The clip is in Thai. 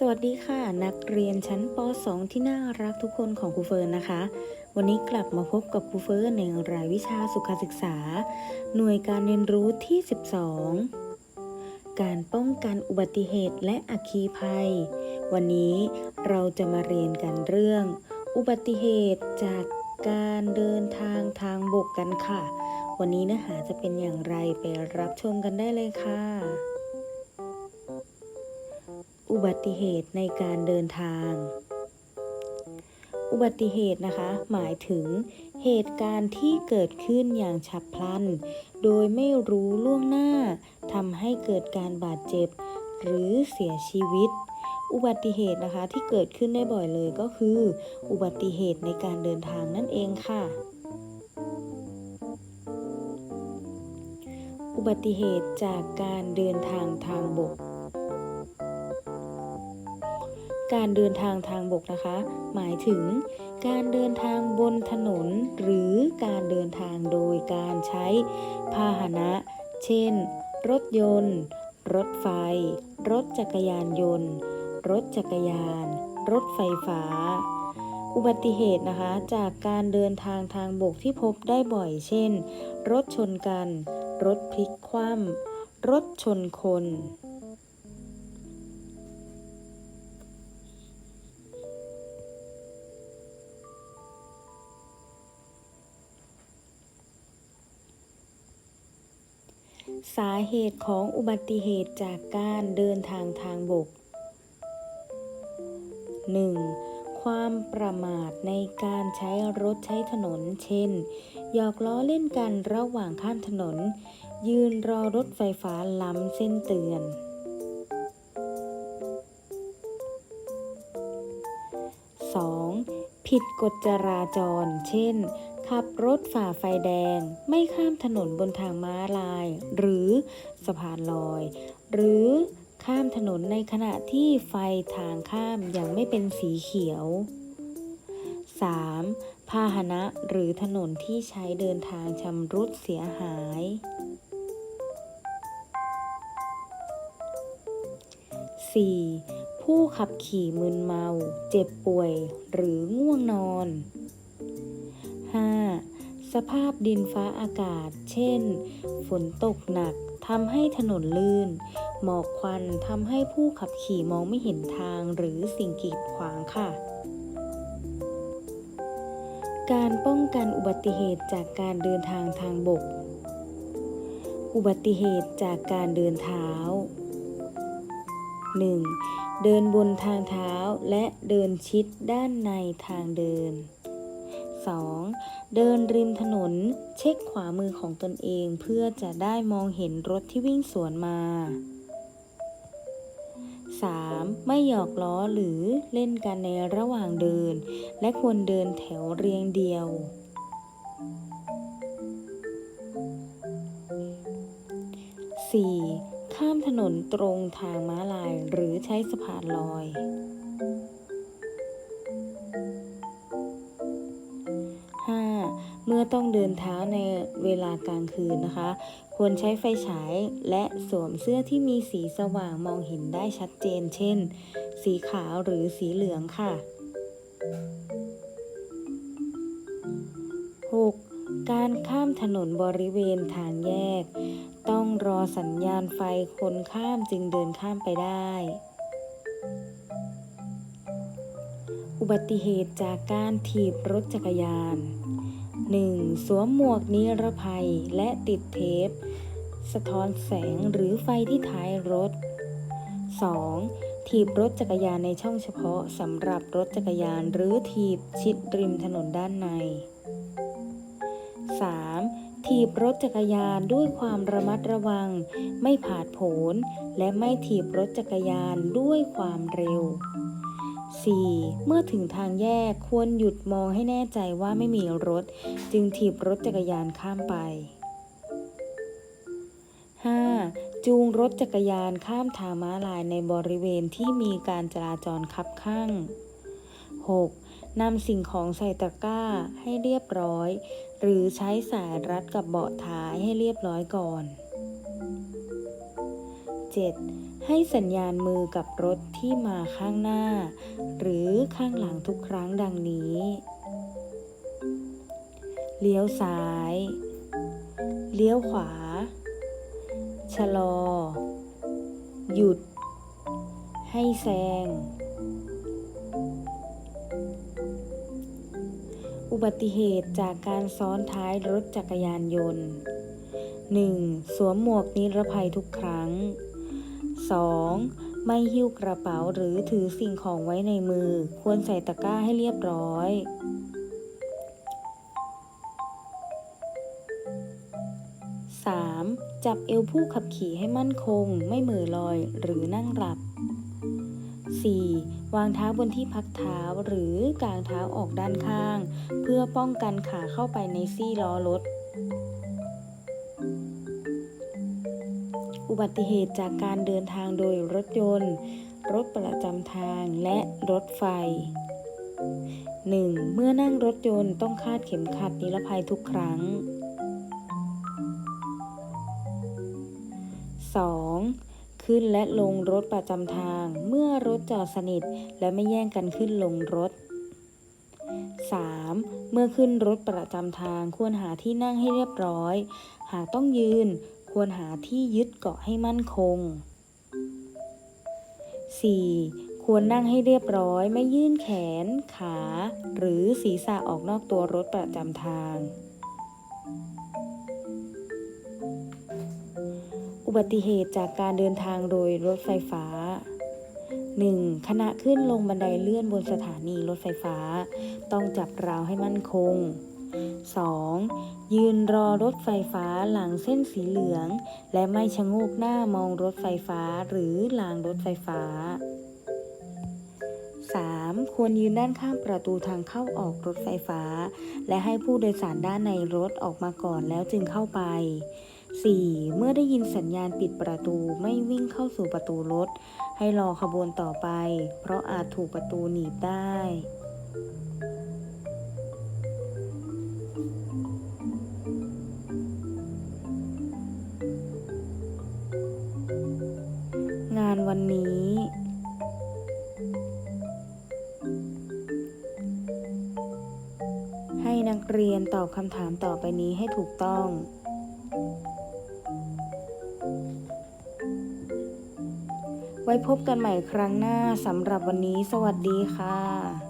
สวัสดีค่ะ นักเรียนชั้นป .2 ที่น่ารักทุกคนของครูเฟิร์นนะคะ วันนี้กลับมาพบกับครูเฟิร์นในรายวิชาสุขศึกษา หน่วยการเรียนรู้ที่ 12 การป้องกันอุบัติเหตุและอัคคีภัย วันนี้เราจะมาเรียนกันเรื่อง อุบัติเหตุจากการเดินทางทางบกกันค่ะ วันนี้เนื้อหาจะเป็นอย่างไรไปรับชมกันได้เลยค่ะ อุบัติเหตุในการเดินทาง อุบัติเหตุนะคะ หมายถึงเหตุการณ์ที่เกิดขึ้นอย่างฉับพลัน โดยไม่รู้ล่วงหน้าทำให้เกิดการบาดเจ็บ หรือเสียชีวิต อุบัติเหตุนะคะที่เกิดขึ้นได้บ่อยเลยก็คือ อุบัติเหตุในการเดินทางนั่นเองค่ะ อุบัติเหตุจากการเดินทางทางบก การเดินทางทางบกนะคะ หมายถึงการเดินทางบนถนน หรือการเดินทางโดยการใช้พาหนะ เช่น รถยนต์ รถไฟ รถจักรยานยนต์ รถจักรยาน รถไฟฟ้า อุบัติเหตุนะคะ จากการเดินทางทางบกที่พบได้บ่อย เช่น รถชนกัน รถพลิกคว่ำรถชนคน สาเหตุของอุบัติเหตุจากการเดินทางทางบก 1. ความประมาทในการใช้รถใช้ถนน เช่น หยอกล้อเล่นกันระหว่างข้ามถนน ยืนรอรถไฟฟ้าล้ำเส้นเตือน 2. ผิดกฎจราจร เช่น ขับรถฝ่าไฟแดง ไม่ข้ามถนนบนทางม้าลาย หรือสะพานลอย หรือข้ามถนนในขณะที่ไฟทางข้ามยังไม่เป็นสีเขียว 3. พาหนะหรือถนนที่ใช้เดินทางชำรุดเสียหาย 4. ผู้ขับขี่มึนเมา เจ็บป่วย หรือง่วงนอน 5. สภาพดินฟ้าอากาศ เช่น ฝนตกหนักทำให้ถนนลื่น หมอกควันทำให้ผู้ขับขี่มองไม่เห็นทางหรือสิ่งกีดขวางค่ะ การป้องกันอุบัติเหตุจากการเดินทางทางบก อุบัติเหตุจากการเดินเท้า 1. เดินบนทางเท้าและเดินชิดด้านในทางเดิน 2. เดินริมถนน เช็คขวามือของตนเองเพื่อจะได้มองเห็นรถที่วิ่งสวนมา 3. ไม่หยอกล้อหรือเล่นกันในระหว่างเดิน และควรเดินแถวเรียงเดียว 4. ข้ามถนนตรงทางม้าลายหรือใช้สะพานลอย ต้องเดินเท้าในเวลากลางคืนนะคะ ควรใช้ไฟฉายและสวมเสื้อที่มีสีสว่างมองเห็นได้ชัดเจน เช่น สีขาวหรือสีเหลืองค่ะ 6. การข้ามถนนบริเวณทางแยก ต้องรอสัญญาณไฟคนข้ามจึงเดินข้ามไปได้อุบัติเหตุจากการถีบรถจักรยาน 1. สวมหมวกนิรภัยและติดเทป สะท้อนแสงหรือไฟที่ท้ายรถ 2. ถีบรถจักรยานในช่องเฉพาะสำหรับรถจักรยานหรือถีบชิดริมถนนด้านใน 3. ถีบรถจักรยานด้วยความระมัดระวัง ไม่ผาดโผน และไม่ถีบรถจักรยานด้วยความเร็ว 4. เมื่อถึงทางแยกควรหยุดมองให้แน่ใจว่าไม่มีรถ จึงถีบรถจักรยานข้ามไป 5. จูงรถจักรยานข้ามทางม้าลายในบริเวณที่มีการจราจรคับข้าง 6. นำสิ่งของใส่ตะกร้าให้เรียบร้อย หรือใช้สายรัดกับเบาะท้ายให้เรียบร้อยก่อน 7. ให้สัญญาณมือกับรถที่มาข้างหน้า หรือข้างหลังทุกครั้งดังนี้ เลี้ยวซ้าย เลี้ยวขวา ชะลอ หยุด ให้แซง อุบัติเหตุจากการซ้อนท้ายรถจักรยานยนต์ 1. สวมหมวกนิรภัยทุกครั้ง 2. ไม่หิ้วกระเป๋าหรือถือสิ่งของไว้ในมือ ควรใส่ตะกร้าให้เรียบร้อย 3. จับเอวผู้ขับขี่ให้มั่นคง ไม่เหม่อลอยหรือนั่งหลับ 4. วางเท้าบนที่พักเท้าหรือกางเท้าออกด้านข้าง เพื่อป้องกันขาเข้าไปในซี่ล้อรถ อุบัติเหตุจากการเดินทางโดยรถยนต์ รถประจำทางและรถไฟ 1. เมื่อนั่งรถยนต์ต้องคาดเข็มขัดนิรภัยทุกครั้ง 2. ขึ้นและลงรถประจำทาง เมื่อรถจอดสนิทและไม่แย่งกันขึ้นลงรถ 3. เมื่อขึ้นรถประจำทางควรหาที่นั่งให้เรียบร้อย หากต้องยืน ควรหาที่ยึดเกาะให้มั่นคง 4. ควรนั่งให้เรียบร้อยไม่ยื่นแขน ขา หรือศีรษะออกนอกตัวรถประจำทาง อุบัติเหตุจากการเดินทางโดยรถไฟฟ้า 1. ขณะขึ้นลงบันไดเลื่อนบนสถานีรถไฟฟ้า ต้องจับราวให้มั่นคง 2. ยืนรอรถไฟฟ้าหลังเส้นสีเหลือง และไม่ชะโงกหน้ามองรถไฟฟ้าหรือรางรถไฟฟ้า 3. ควรยืนด้านข้างประตูทางเข้าออกรถไฟฟ้า และให้ผู้โดยสารด้านในรถออกมาก่อนแล้วจึงเข้าไป 4. เมื่อได้ยินสัญญาณปิดประตูไม่วิ่งเข้าสู่ประตูรถ ให้รอขบวนต่อไป เพราะอาจถูกประตูหนีบได้ คำถามต่อไปนี้ให้ถูกต้อง ไว้พบกันใหม่ครั้งหน้าสำหรับวันนี้ สวัสดีค่ะ